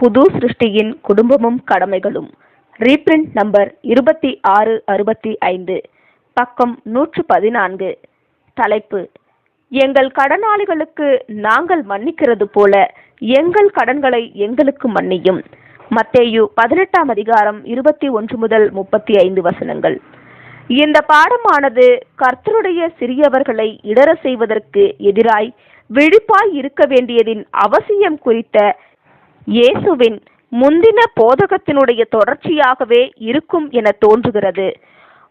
புது சிருஷ்டியின் குடும்பமும் கடமைகளும். Reprint number இருபத்தி ஆறு அறுபத்தி ஐந்து பக்கம் நூற்று பதினான்கு தலைப்பு எங்கள் கடனாளிகளுக்கு நாங்கள் மன்னிக்கிறது போல எங்கள் கடன்களை எங்களுக்கு மன்னியும். மத்தேயு பதினெட்டாம் அதிகாரம் இருபத்தி ஒன்று முதல் முப்பத்தி ஐந்து வசனங்கள். இந்த பாடமானது கர்த்தருடைய சிறியவர்களை இடற செய்வதற்கு எதிராய் விழிப்பாய் இருக்க வேண்டியதின் அவசியம் குறித்த இயேசுவின் முந்தின போதகத்தினுடைய தொடர்ச்சியாகவே இருக்கும் என தோன்றுகிறது.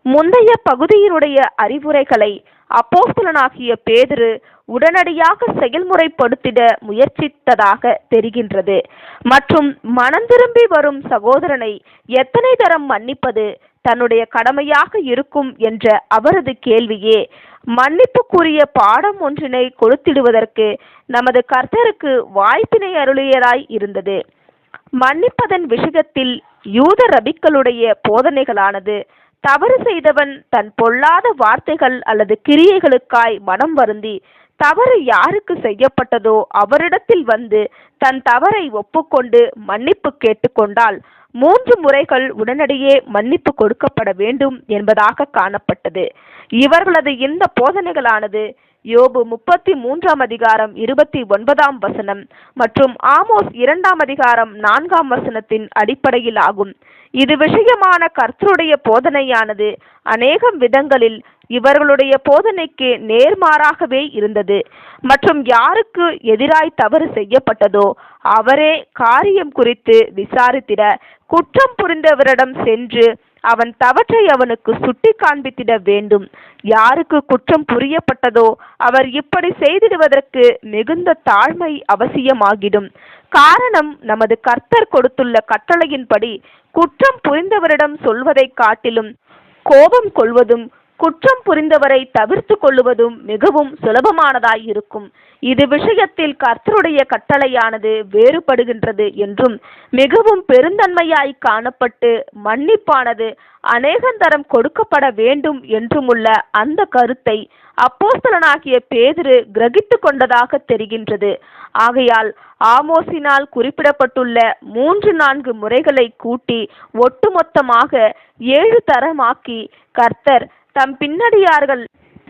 முந்தைய பகுதியினுடைய அறிவுரைகளை அப்போஸ்தலனாகிய பேதுரு உடனடியாக செயல்முறைப்படுத்திட முயற்சித்ததாக தெரிகின்றது. மற்றும் மனம் திரும்பி வரும் சகோதரனை எத்தனை தரம் மன்னிப்பது தன்னுடைய கடமையாக இருக்கும் என்ற அவரது கேள்வியே மன்னிப்புக்குரிய பாடம் ஒன்றினை கொடுத்திடுவதற்கு நமது கர்த்தருக்கு வாய்ப்பினை அருளியராய் இருந்தது. மன்னிப்பதன் விஷயத்தில் யூத ரபிக்களுடைய போதனைகளானது தவறு செய்தவன் தன் பொல்லாத வார்த்தைகள் அல்லது கிரியைகளுக்காய் மனம் வருந்தி தவறு யாருக்கு செய்யப்பட்டதோ அவரிடத்தில் வந்து தன் தவறை ஒப்புக்கொண்டு மன்னிப்பு கேட்டுக்கொண்டால் மூன்று முறைகள் உடனடியே மன்னிப்பு கொடுக்கப்பட வேண்டும் என்பதாக காணப்பட்டது. இவர்களது இந்த போதனைகளானது யோபு முப்பத்தி மூன்றாம் அதிகாரம் இருபத்தி ஒன்பதாம் வசனம் மற்றும் ஆமோஸ் இரண்டாம் அதிகாரம் நான்காம் வசனத்தின் அடிப்படையில் ஆகும் இது விஷயமான கர்த்தருடைய போதனையானது. அநேகம் விதங்களில் இவர்களுடைய போதனைக்கு நேர்மாறாகவே இருந்தது. மற்றும் யாருக்கு எதிராய் தவறு செய்யப்பட்டதோ அவரே காரியம் குறித்து விசாரித்திட குற்றம் புரிந்தவரிடம் சென்று அவன் தவற்றை அவனுக்கு சுட்டி காண்பித்திட வேண்டும். யாருக்கு குற்றம் புரியப்பட்டதோ அவர் இப்படி செய்திடுவதற்கு மிகுந்த தாழ்மை அவசியமாகிடும். காரணம் நமது கர்த்தர் கொடுத்துள்ள கட்டளையின்படி குற்றம் புரிந்தவரிடம் சொல்வதைக் காட்டிலும் கோபம் கொள்வதும் குற்றம் புரிந்தவரை தவிர்த்து கொள்ளுவதும் மிகவும் சுலபமானதாய் இருக்கும். இது விஷயத்தில் கர்த்தருடைய கட்டளையானது வேறுபடுகின்றது என்றும் மிகவும் பெருந்தன்மையாய் காணப்பட்டு மன்னிப்பானது அநேகந்தரம் கொடுக்கப்பட வேண்டும் என்றுமுள்ள அந்த கருத்தை அப்போஸ்தலனாகிய பேதிரு கிரகித்து கொண்டதாக தெரிகின்றது. ஆகையால் ஆமோசினால் குறிப்பிடப்பட்டுள்ள மூன்று நான்கு முறைகளை கூட்டி ஒட்டுமொத்தமாக ஏழு தரமாக்கி கர்த்தர் தம் பின்னடியார்கள்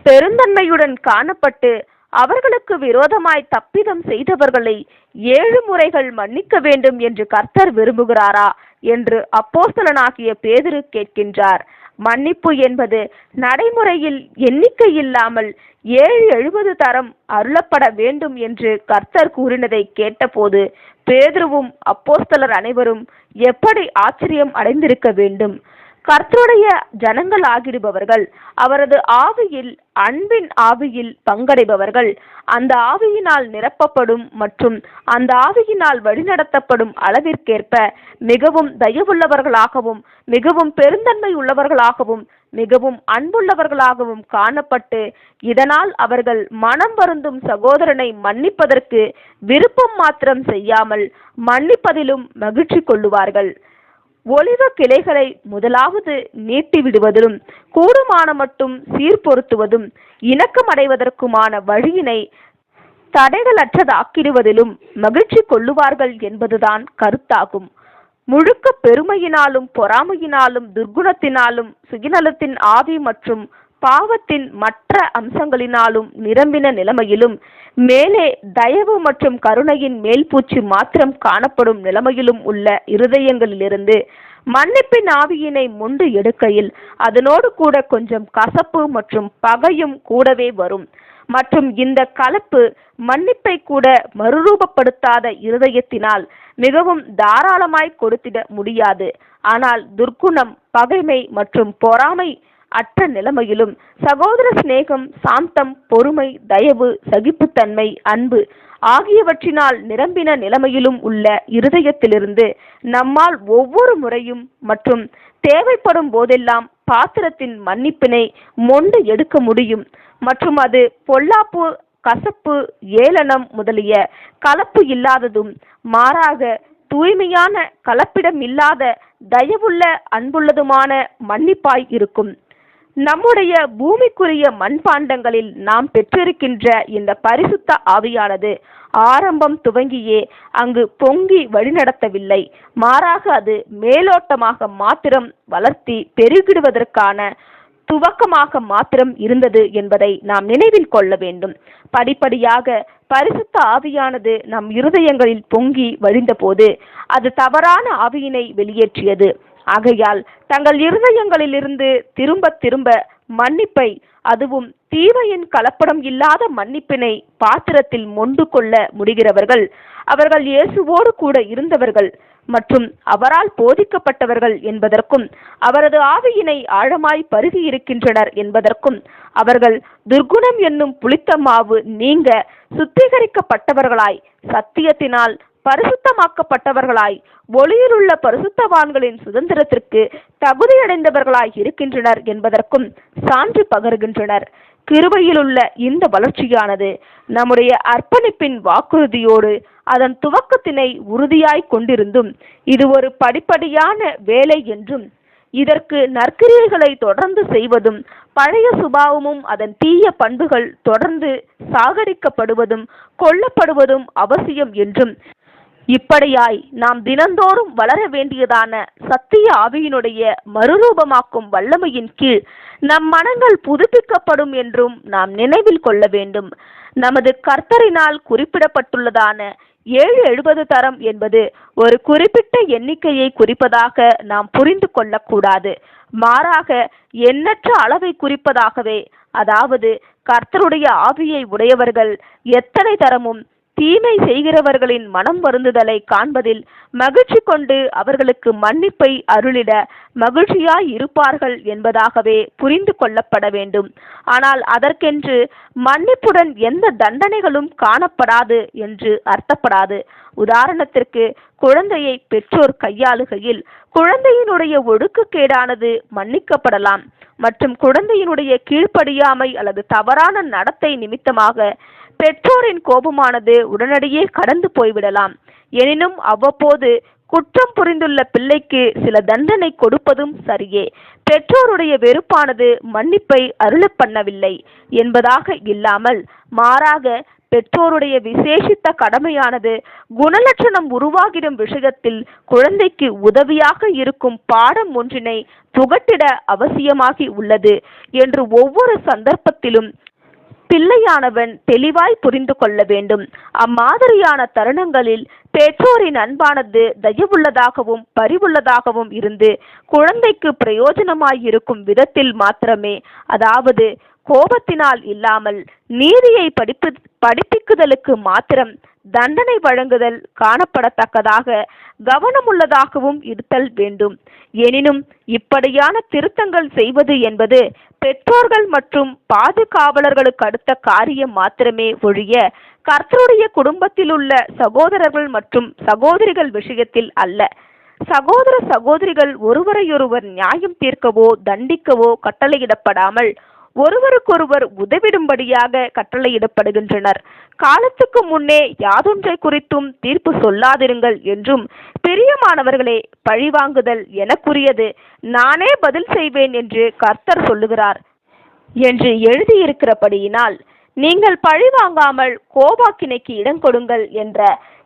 பெருந்தன்மையுடன் காணப்பட்டு அவர்களுக்கு விரோதமாய் தப்பிதம் செய்தவர்களை ஏழு முறைகள் மன்னிக்க வேண்டும் என்று கர்த்தர் விரும்புகிறாரா என்று அப்போஸ்தலனாகிய பேதுரு கேட்கின்றார். மன்னிப்பு என்பது நடைமுறையில் எண்ணிக்கை இல்லாமல் ஏழு எழுபது தரம் அருளப்பட வேண்டும் என்று கர்த்தர் கூறினதை கேட்டபோது பேதுருவும் அப்போஸ்தலர் அனைவரும் எப்படி ஆச்சரியம் அடைந்திருக்க வேண்டும்? கர்த்தருடைய ஜனங்கள் ஆகிடுபவர்கள் அவரது ஆவியில் அன்பின் ஆவியில் பங்கடைபவர்கள் அந்த ஆவியினால் நிரப்பப்படும் மற்றும் அந்த ஆவியினால் வழிநடத்தப்படும் அளவிற்கேற்ப மிகவும் தயவுள்ளவர்களாகவும் மிகவும் பெருந்தன்மை உள்ளவர்களாகவும் மிகவும் அன்புள்ளவர்களாகவும் காணப்பட்டு இதனால் அவர்கள் மனம் வருந்தும் சகோதரனை மன்னிப்பதற்கு விருப்பம் மாத்திரம் செய்யாமல் மன்னிப்பதிலும் மகிழ்ச்சி கொள்ளுவார்கள். ஒளிவ கிளைகளை முதலாவது நீட்டி விடுவதிலும் கூடுமான மட்டும் சீர்பொருத்துவதும் இணக்கமடைவதற்குமான வழியினை தடைகளற்றதாக்கிடுவதிலும் மகிழ்ச்சி கொள்ளுவார்கள் என்பதுதான் கருத்தாகும். முழுக்க பெருமையினாலும் பொறாமையினாலும் துர்குணத்தினாலும் சுயநலத்தின் ஆவி மற்றும் பாவத்தின் மற்ற அம்சங்களினாலும் நிரம்பின நிலைமையிலும் மேலே தயவு மற்றும் கருணையின் மேல்பூச்சு மாத்திரம் காணப்படும் நிலைமையிலும் உள்ள இருதயங்களிலிருந்து மன்னிப்பின் ஆவியினை முண்டு எடுக்கையில் அதனோடு கூட கொஞ்சம் கசப்பு மற்றும் பகையும் கூடவே வரும். மற்றும் இந்த கலப்பு மன்னிப்பை கூட மறுரூபப்படுத்தாத இருதயத்தினால் மிகவும் தாராளமாய் கொடுத்திட முடியாது. ஆனால் துர்க்குணம் பகைமை மற்றும் பொறாமை அற்ற நிலைமையிலும் சகோதர சிநேகம் சாந்தம் பொறுமை தயவு சகிப்புத்தன்மை அன்பு ஆகியவற்றினால் நிரம்பின நிலைமையிலும் உள்ள இருதயத்திலிருந்து நம்மால் ஒவ்வொரு முறையும் மற்றும் தேவைப்படும் போதெல்லாம் பாத்திரத்தின் மன்னிப்பினை மொண்டு எடுக்க முடியும். மற்றும் அது பொல்லாப்பு கசப்பு ஏளனம் முதலிய கலப்பு இல்லாததும் மாறாக தூய்மையான கலப்பிடம் இல்லாத தயவுள்ள அன்புள்ளதுமான மன்னிப்பாய் இருக்கும். நம்முடைய பூமிக்குரிய மண்பாண்டங்களில் நாம் பெற்றிருக்கின்ற இந்த பரிசுத்த ஆவியானது ஆரம்பம் துவங்கியே அங்கு பொங்கி வழிநடத்தவில்லை. மாறாக அது மேலோட்டமாக மாத்திரம் வளர்த்தி பெருகிடுவதற்கான துவக்கமாக மாத்திரம் இருந்தது என்பதை நாம் நினைவில் கொள்ள வேண்டும். படிப்படியாக பரிசுத்த ஆவியானது நம் இருதயங்களில் பொங்கி வழிந்தபோது அது தவறான ஆவியினை வெளியேற்றியது. ஆகையால் தங்கள் இருதயங்களிலிருந்து திரும்ப திரும்ப மன்னிப்பை அதுவும் தீமையின் கலப்படம் இல்லாத மன்னிப்பினை பாத்திரத்தில் மொண்டு கொள்ள முடிகிறவர்கள் அவர்கள் இயேசுவோடு கூட இருந்தவர்கள் மற்றும் அவரால் போதிக்கப்பட்டவர்கள் என்பதற்கும் அவரது ஆவியினை ஆழமாய் பருகி இருக்கின்றனர் என்பதற்கும் அவர்கள் துர்குணம் என்னும் புளித்த மாவு நீங்க சுத்திகரிக்கப்பட்டவர்களாய் சத்தியத்தினால் பரிசுத்தமாக்கப்பட்டவர்களாய் ஒளியிலுள்ள பரிசுத்தவான்களின் சுதந்திரத்திற்கு தகுதியடைந்தவர்களாய் இருக்கின்றனர் என்பதற்கும் சான்று பகர்கின்றனர். கிருபையிலுள்ள இந்த வளர்ச்சியானது நம்முடைய அர்ப்பணிப்பின் வாக்குறுதியோடு அதன் துவக்கத்தினை உறுதியாய் கொண்டிருந்தும் இது ஒரு படிப்படியான வேலை என்றும் இதற்கு நற்கிரியைகளை தொடர்ந்து செய்வதும் பழைய சுபாவமும் அதன் தீய பண்புகள் தொடர்ந்து சாகடிக்கப்படுவதும் கொல்லப்படுவதும் அவசியம் என்றும் இப்படியாய் நாம் தினந்தோறும் வளர வேண்டியதான சத்திய ஆவியினுடைய மறுரூபமாக்கும் வல்லமையின் கீழ் நம் மனங்கள் புதுப்பிக்கப்படும் என்றும் நாம் நினைவில் கொள்ள வேண்டும். நமது கர்த்தரினால் குறிப்பிடப்பட்டுள்ளதான ஏழு எழுபது தரம் என்பது ஒரு குறிப்பிட்ட எண்ணிக்கையை குறிப்பதாக நாம் புரிந்து கொள்ளக்கூடாது. மாறாக எண்ணற்ற அளவை குறிப்பதாகவே அதாவது கர்த்தருடைய ஆவியை உடையவர்கள் எத்தனை தரமும் தீமை செய்கிறவர்களின் மனம் வருந்துதலை காண்பதில் மகிழ்ச்சி கொண்டு அவர்களுக்கு மன்னிப்பை அருளிட மகிழ்ச்சியாய் இருப்பார்கள் என்பதாகவே புரிந்து கொள்ளப்பட வேண்டும். ஆனால் அதற்கென்று மன்னிப்புடன் எந்த தண்டனைகளும் காணப்படாது என்று அர்த்தப்படாது. உதாரணத்திற்கு குழந்தையை பெற்றோர் கையாளுகையில் குழந்தையினுடைய ஒழுக்கக்கேடானது மன்னிக்கப்படலாம். மற்றும் குழந்தையினுடைய கீழ்ப்படியாமை அல்லது தவறான நடத்தை நிமித்தமாக பெற்றோரின் கோபமானது உடனடியே கடந்து போய்விடலாம். எனினும் அவ்வப்போது குற்றம் புரிந்துள்ள பிள்ளைக்கு சில தண்டனை கொடுப்பதும் சரியே. பெற்றோருடைய வெறுப்பானது மன்னிப்பை அருளப் பண்ணவில்லை என்பதாக இல்லாமல் மாறாக பெற்றோருடைய விசேஷித்த கடமையானது குணலட்சணம் உருவாகிடும் விஷயத்தில் குழந்தைக்கு உதவியாக இருக்கும் பாடம் ஒன்றினை புகட்டிட அவசியமாகி உள்ளது என்று ஒவ்வொரு சந்தர்ப்பத்திலும் பிள்ளையானவன் தெளிவாய் புரிந்து கொள்ள வேண்டும். அம்மாதிரியான தருணங்களில் பெற்றோரின் அன்பானது தயவுள்ளதாகவும் பரிவுள்ளதாகவும் இருந்து குழந்தைக்கு பிரயோஜனமாய் இருக்கும் விதத்தில் மாத்திரமே அதாவது கோபத்தினால் இல்லாமல் நீதியை படிப்பு படிப்பிக்குதலுக்கு மாத்திரம் தண்டனை வழங்குதல் காணப்படத்தக்கதாக கவனமுள்ளதாகவும் இருத்தல் வேண்டும். எனினும் இப்படியான திருத்தங்கள் செய்வது என்பது பெற்றோர்கள் மற்றும் பாதுகாவலர்களுக்கு அடுத்த காரியம் மாத்திரமே ஒழிய கர்த்தருடைய குடும்பத்தில் உள்ள சகோதரர்கள் மற்றும் சகோதரிகள் விஷயத்தில் அல்ல. சகோதர சகோதரிகள் ஒருவரையொருவர் நியாயம் தீர்க்கவோ தண்டிக்கவோ கட்டளையிடப்படாமல் ஒருவருக்கொருவர் உதவிடும்படியாக கட்டளையிடப்படுகின்றனர். காலத்துக்கு முன்னே யாதொன்றை குறித்தும் தீர்ப்பு சொல்லாதிருங்கள் என்றும் பிரியமானவர்களே பழிவாங்குதல் எனக்குரியது. நானே பதில் செய்வேன் என்று கர்த்தர் சொல்லுகிறார். என்று எழுதியிருக்கிறபடியினால் நீங்கள் பழி வாங்காமல் கோபாக்கினைக்கு இடம் கொடுங்கள் என்ற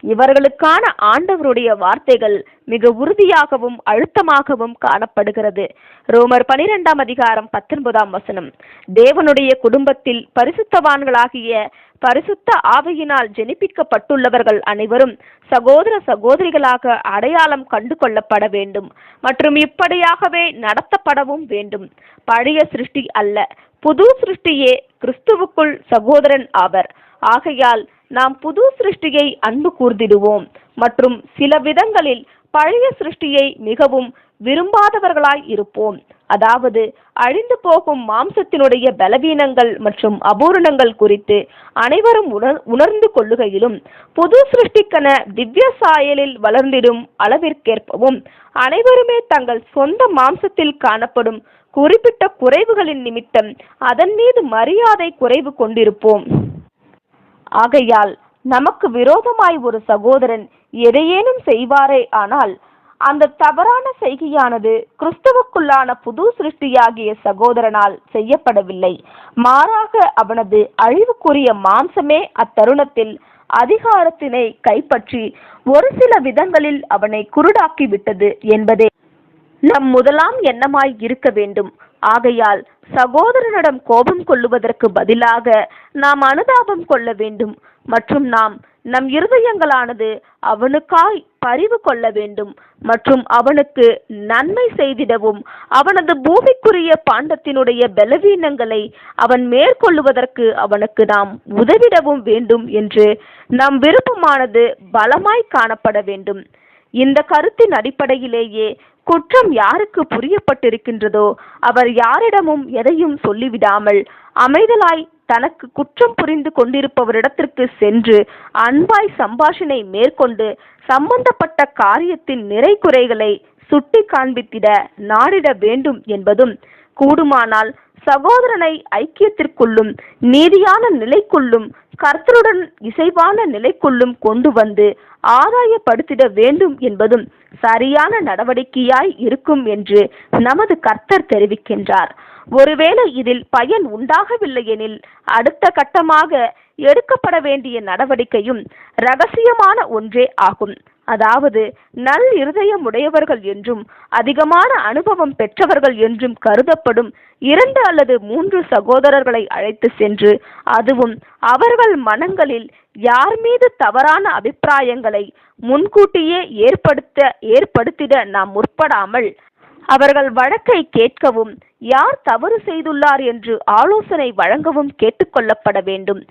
இவர்களுக்கான ஆண்டவருடைய வார்த்தைகள் மிக உறுதியாகவும் அழுத்தமாகவும் காணப்படுகிறது. ரோமர் பனிரெண்டாம் அதிகாரம் பத்தொன்பதாம் வசனம். தேவனுடைய குடும்பத்தில் பரிசுத்தவான்களாகிய பரிசுத்த ஆவையினால் ஜெனிப்பிக்கப்பட்டுள்ளவர்கள் அனைவரும் சகோதர சகோதரிகளாக அடையாளம் கண்டு கொள்ளப்பட வேண்டும் மற்றும் இப்படியாகவே நடத்தப்படவும் வேண்டும். பழைய சிருஷ்டி அல்ல புது சிருஷ்டியே கிறிஸ்துவுக்குள் சகோதரன் ஆவர். ஆகையால் நாம் புது சிருஷ்டியை அன்பு கூர்ந்திடுவோம். மற்றும் சில விதங்களில் பழைய சிருஷ்டியை மிகவும் விரும்பாதவர்களாய் இருப்போம். அதாவது அழிந்து போகும் மாம்சத்தினுடைய பலவீனங்கள் மற்றும் அபூரணங்கள் குறித்து அனைவரும் உணர் உணர்ந்து கொள்ளுகையிலும் புது சிருஷ்டிக்கென திவ்ய சாயலில் வளர்ந்திடும் அளவிற்கேற்பவும் அனைவருமே தங்கள் சொந்த மாம்சத்தில் காணப்படும் குறிப்பிட்ட குறைவுகளின் நிமித்தம் அதன் மீது மரியாதை குறைவு கொண்டிருப்போம். ஆகையால் நமக்கு விரோதமாய் ஒரு சகோதரன் எதையேனும் செய்வாரே ஆனால் அந்த தவறான செய்கையானது கிறிஸ்துவுக்குள்ளான புது சிருஷ்டியாகிய சகோதரனால் செய்யப்படவில்லை. மாறாக அவனது அழிவுக்குரிய மாம்சமே அத்தருணத்தில் அதிகாரத்தினை கைப்பற்றி ஒரு சில விதங்களில் அவனை குருடாக்கி விட்டது என்பதே நம் முதலாம் எண்ணமாய் இருக்க வேண்டும். ஆகையால் சகோதரனிடம் கோபம் கொள்ளுவதற்கு பதிலாக நாம் அனுதாபம் கொள்ள வேண்டும். மற்றும் நாம் நம் இருதயங்களானது அவனுக்காய் பரிவு கொள்ள வேண்டும். மற்றும் அவனுக்கு நன்மை செய்திடவும் அவனது பூமிக்குரிய பாண்டத்தினுடைய பலவீனங்களை அவன் மேற்கொள்ளுவதற்கு அவனுக்கு நாம் உதவிடவும் வேண்டும் என்று நம் விருப்பமானது பலமாய் காணப்பட வேண்டும். இந்த கருத்தின் அடிப்படையிலேயே குற்றம் யாருக்கு புரியப்பட்டிருக்கின்றதோ அவர் யாரிடமும் எதையும் சொல்லிவிடாமல் அமைதலாய் தனக்கு குற்றம் புரிந்து கொண்டிருப்பவரிடத்திற்கு சென்று அன்பாய் சம்பாஷணை மேற்கொண்டு சம்பந்தப்பட்ட காரியத்தின் நிறை குறைகளை சுட்டி காண்பித்திட நாடிட வேண்டும் என்பதும் கூடுமானால் சகோதரனை ஐக்கியத்திற்குள்ளும் நீதியான நிலைக்குள்ளும் கர்த்தருடன் இசைவான நிலைக்குள்ளும் கொண்டு வந்து ஆதாயப்படுத்திட வேண்டும் என்பதும் சரியான நடவடிக்கையாய் இருக்கும் என்று நமது கர்த்தர் தெரிவிக்கின்றார். ஒருவேளை இதில் பயன் உண்டாகவில்லை எனில் அடுத்த கட்டமாக எடுக்கப்பட வேண்டிய நடவடிக்கையும் ரகசியமான ஒன்றே ஆகும். அதாவது நல் இருதயம் உடையவர்கள் என்றும் அதிகமான அனுபவம் பெற்றவர்கள் என்றும் கருதப்படும் இரண்டு அல்லது மூன்று சகோதரர்களை அழைத்து சென்று அதுவும் அவர்கள் மனங்களில் யார் மீது தவறான அபிப்பிராயங்களை முன்கூட்டியே ஏற்படுத்த ஏற்படுத்திட நாம் முற்படாமல் அவர்கள் வழக்கை கேட்கவும் யார் தவறு செய்துள்ளார் என்று ஆலோசனை வழங்கவும் கேட்டுக்கொள்ளப்பட வேண்டும்.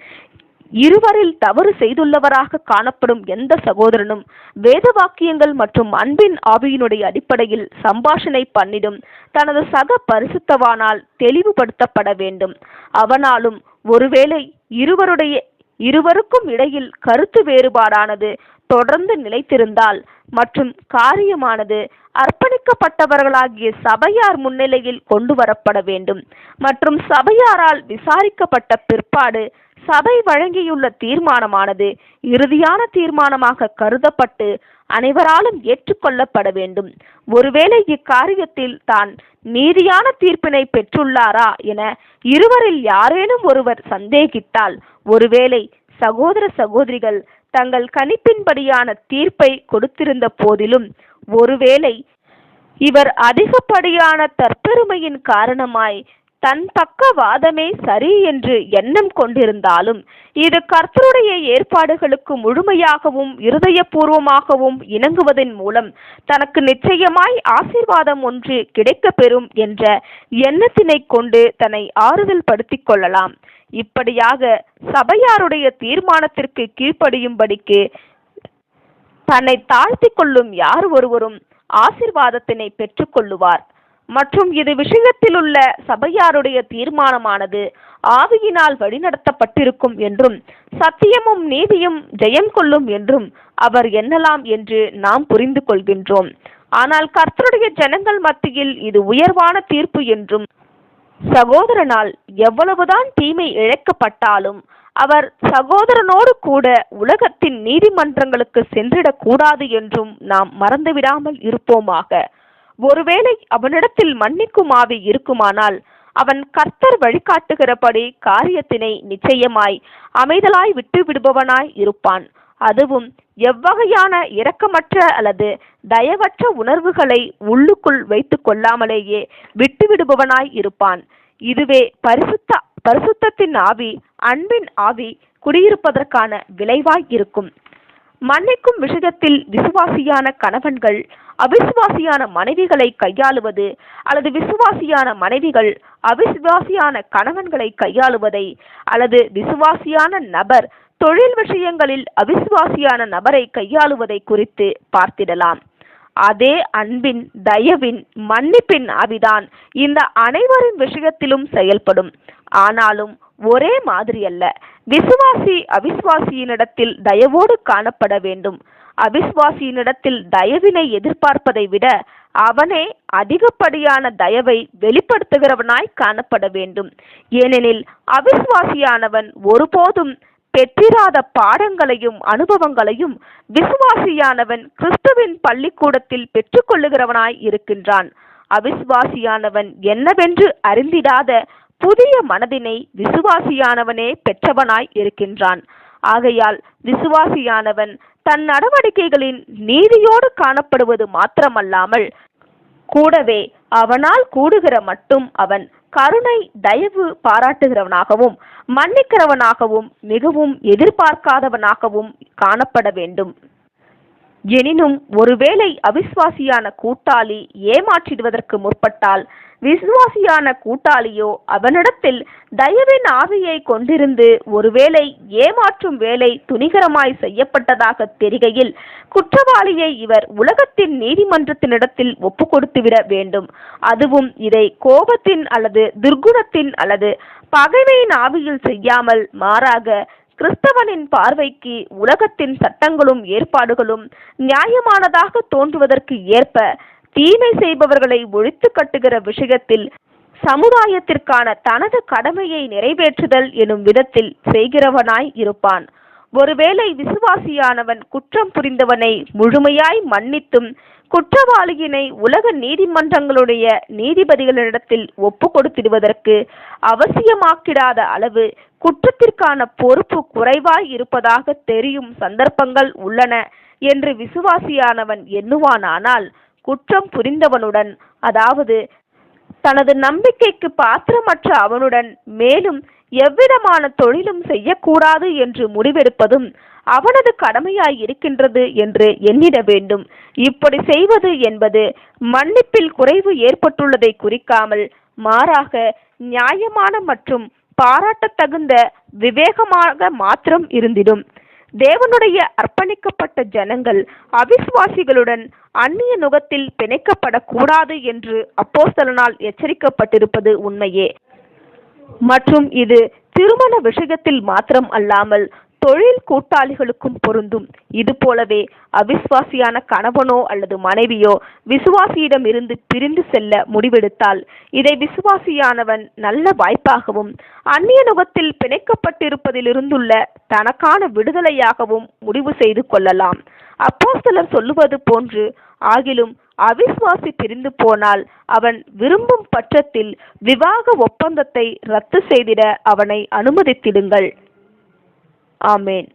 இருவரில் தவறு செய்துள்ளவராக காணப்படும் எந்த சகோதரனும் வேத வாக்கியங்கள் மற்றும் அன்பின் ஆவியினுடைய அடிப்படையில் சம்பாஷணை பண்ணிடும். தனது சக பரிசுத்தவானால் தெளிவுபடுத்தப்பட வேண்டும். அவனாலும் ஒருவேளை இருவருடைய இருவருக்கும் இடையில் கருத்து வேறுபாடானது தொடர்ந்து நிலைத்திருந்தால் மற்றும் காரியமானது அர்ப்பணிக்கப்பட்டவர்களாகிய சபையார் முன்னிலையில் கொண்டு வரப்பட வேண்டும். மற்றும் சபையாரால் விசாரிக்கப்பட்ட பிற்பாடு சபை வழங்கியுள்ள தீர்மானமானது இறுதியான தீர்மானமாக கருதப்பட்டு அனைவராலும் ஏற்றுக்கொள்ளப்பட வேண்டும். ஒருவேளை இக்காரியத்தில் தான் நீதியான தீர்ப்பினை பெற்றுள்ளாரா என இருவரில் யாரேனும் ஒருவர் சந்தேகித்தால் ஒருவேளை சகோதர சகோதரிகள் தங்கள் கணிப்பின்படியான தீர்ப்பை கொடுத்திருந்த போதிலும் ஒருவேளை இவர் அதிகப்படியான தற்பெருமையின் காரணமாய் தன் பக்க வாதமே சரி என்று எண்ணம் கொண்டிருந்தாலும் இது கர்த்தருடைய ஏற்பாடுகளுக்கு முழுமையாகவும் இருதயபூர்வமாகவும் இணங்குவதன் மூலம் தனக்கு நிச்சயமாய் ஆசீர்வாதம் ஒன்று கிடைக்கப்பெறும் என்ற எண்ணத்தினை கொண்டு தன்னை ஆறுதல் படுத்திக் கொள்ளலாம். இப்படியாக சபையாருடைய தீர்மானத்திற்கு கீழ்ப்படியும்படிக்கு தன்னை தாழ்த்திக் கொள்ளும் யார் ஒருவரும் ஆசிர்வாதத்தினை பெற்றுக்கொள்ளுவார் மற்றும் இது விஷயத்திலுள்ள சபையாருடைய தீர்மானமானது. ஆவியினால் வழிநடத்தப்பட்டிருக்கும் என்றும் சத்தியமும் நீதியும் ஜெயம் கொள்ளும் என்றும் அவர் எண்ணலாம் என்று நாம் புரிந்து கொள்கின்றோம். ஆனால் கர்த்தருடைய ஜனங்கள் மத்தியில் இது உயர்வான தீர்ப்பு என்றும் சகோதரனால் எவ்வளவுதான் தீமை இழைக்கப்பட்டாலும் அவர் சகோதரனோடு கூட உலகத்தின் நீதிமன்றங்களுக்கு சென்றிடக்கூடாது என்றும் நாம் மறந்துவிடாமல் இருப்போமாக. ஒருவேளை அவனிடத்தில் மன்னிக்கும் ஆவி இருக்குமானால் அவன் கர்த்தர் வழிகாட்டுகிறபடி காரியத்தினை நிச்சயமாய் அமைதலாய் விட்டு விடுபவனாய் இருப்பான். அதுவும் எவ்வகையான இரக்கமற்ற அல்லது தயவற்ற உணர்வுகளை உள்ளுக்குள் வைத்துக் கொள்ளாமலேயே விட்டுவிடுபவனாய் இருப்பான். இதுவே பரிசுத்த பரிசுத்தத்தின் ஆவி அன்பின் ஆவி குடியிருப்பதற்கான விளைவாய் இருக்கும். மன்னிக்கும் விஷயத்தில் விசுவாசியான கணவன்கள் அவிசுவாசியான மனைவிகளை கையாளுவது அல்லது விசுவாசியான மனைவிகள் அவிசுவாசியான கணவன்களை கையாளுவதை அல்லது விசுவாசியான நபர் தொழில் விஷயங்களில் அவிசுவாசியான நபரை கையாளுவதை குறித்து பார்த்திடலாம். அதே அன்பின் தயவின் மன்னிப்பின் அபிதான் இந்த அனைவரின் விஷயத்திலும் செயல்படும். ஆனாலும் ஒரே மாதிரி அல்ல. விசுவாசி அவிஸ்வாசியினிடத்தில் தயவோடு காணப்பட வேண்டும். அவிஸ்வாசியினிடத்தில் தயவினை எதிர்பார்ப்பதை விட அவனே அதிகப்படியான தயவை வெளிப்படுத்துகிறவனாய் காணப்பட வேண்டும். ஏனெனில் அவிஸ்வாசியானவன் ஒருபோதும் பெற்றிராத பாடங்களையும் அனுபவங்களையும் விசுவாசியானவன் கிறிஸ்துவின் பள்ளிக்கூடத்தில் பெற்றுக்கொள்ளுகிறவனாய் இருக்கின்றான். அவிசுவாசியானவன் என்னவென்று அறிந்திடாத புதிய மனதினை விசுவாசியானவனே பெற்றவனாய் இருக்கின்றான். ஆகையால் விசுவாசியானவன் தன் நடவடிக்கைகளின் நீதியோடு காணப்படுவது மாத்திரமல்லாமல் கூடவே அவனால் கூடுகிற மட்டும் அவன் கருணை தயவு பாராட்டுகிறவனாகவும் மன்னிக்கிறவனாகவும் மிகவும் எதிர்பார்க்காதவனாகவும் காணப்பட வேண்டும். எனினும் ஒருவேளை அவிசுவாசியான கூட்டாளி ஏமாற்றிடுவதற்கு முற்பட்டால் விசுவாசியான கூட்டாளியோ அவனிடத்தில் தயவின் ஆவியை கொண்டிருந்து ஒருவேளை ஏமாற்றும் வேலை துணிகரமாய் செய்யப்பட்டதாக தெரிகையில் குற்றவாளியை இவர் உலகத்தின் நீதிமன்றத்தினிடத்தில் ஒப்பு கொடுத்துவிட வேண்டும். அதுவும் இதை கோபத்தின் அல்லது துர்குணத்தின் அல்லது பகைமையின் ஆவியில் செய்யாமல் மாறாக கிறிஸ்தவனின் பார்வைக்கு உலகத்தின் சட்டங்களும் ஏற்பாடுகளும் நியாயமானதாக தோன்றுவதற்கு ஏற்ப தீமை செய்பவர்களை ஒழித்து கட்டுகிற விஷயத்தில் சமுதாயத்திற்கான தனது கடமையை நிறைவேற்றுதல் எனும் விதத்தில் செய்கிறவனாய் இருப்பான். ஒருவேளை விசுவாசியானவன் குற்றம் புரிந்தவனை முழுமையாய் மன்னித்தும் குற்றவாளியினை உலக நீதிமன்றங்களுடைய நீதிபதிகளிடத்தில் ஒப்பு கொடுத்திடுவதற்கு அவசியமாக்கிடாத அளவு குற்றத்திற்கான பொறுப்பு குறைவாய் இருப்பதாக தெரியும் சந்தர்ப்பங்கள் உள்ளன என்று விசுவாசியானவன் எண்ணுவானானால் குற்றம் புரிந்தவனுடன் அதாவது தனது நம்பிக்கைக்கு பாத்திரமற்ற அவனுடன் மேலும் எவ்விதமான தொழிலும் செய்யக்கூடாது என்று முடிவெடுப்பதும் அவனது கடமையாய் இருக்கின்றது என்று எண்ணிட வேண்டும். இப்படி செய்வது என்பது மன்னிப்பில் குறைவு ஏற்பட்டுள்ளதை குறிக்காமல் மாறாக நியாயமான மற்றும் பாராட்டத்தகுந்த விவேகமாக மாத்திரம் இருந்திடும். தேவனுடைய அர்ப்பணிக்கப்பட்ட ஜனங்கள் அவிசுவாசிகளுடன் அந்நிய நுகத்தில் பிணைக்கப்படக்கூடாது என்று அப்போஸ்தலனால் எச்சரிக்கப்பட்டிருப்பது உண்மையே. மற்றும் இது திருமண விஷயத்தில் மாத்திரம் அல்லாமல் தொழில் கூட்டாளிகளுக்கும் பொருந்தும். இது போலவே அவிஸ்வாசியான கணவனோ அல்லது மனைவியோ விசுவாசியிடம் இருந்து பிரிந்து செல்ல முடிவெடுத்தால் இதை விசுவாசியானவன் நல்ல வாய்ப்பாகவும் அந்நிய நுகத்தில் பிணைக்கப்பட்டிருப்பதிலிருந்துள்ள தனக்கான விடுதலையாகவும் முடிவு செய்து கொள்ளலாம். அப்போஸ்தலர் சொல்லுவது போன்று ஆகிலும் அவிஸ்வாசி பிரிந்து போனால் அவன் விரும்பும் பட்சத்தில் விவாக ஒப்பந்தத்தை ரத்து செய்திட அவனை அனுமதித்திடுங்கள். ஆமேன்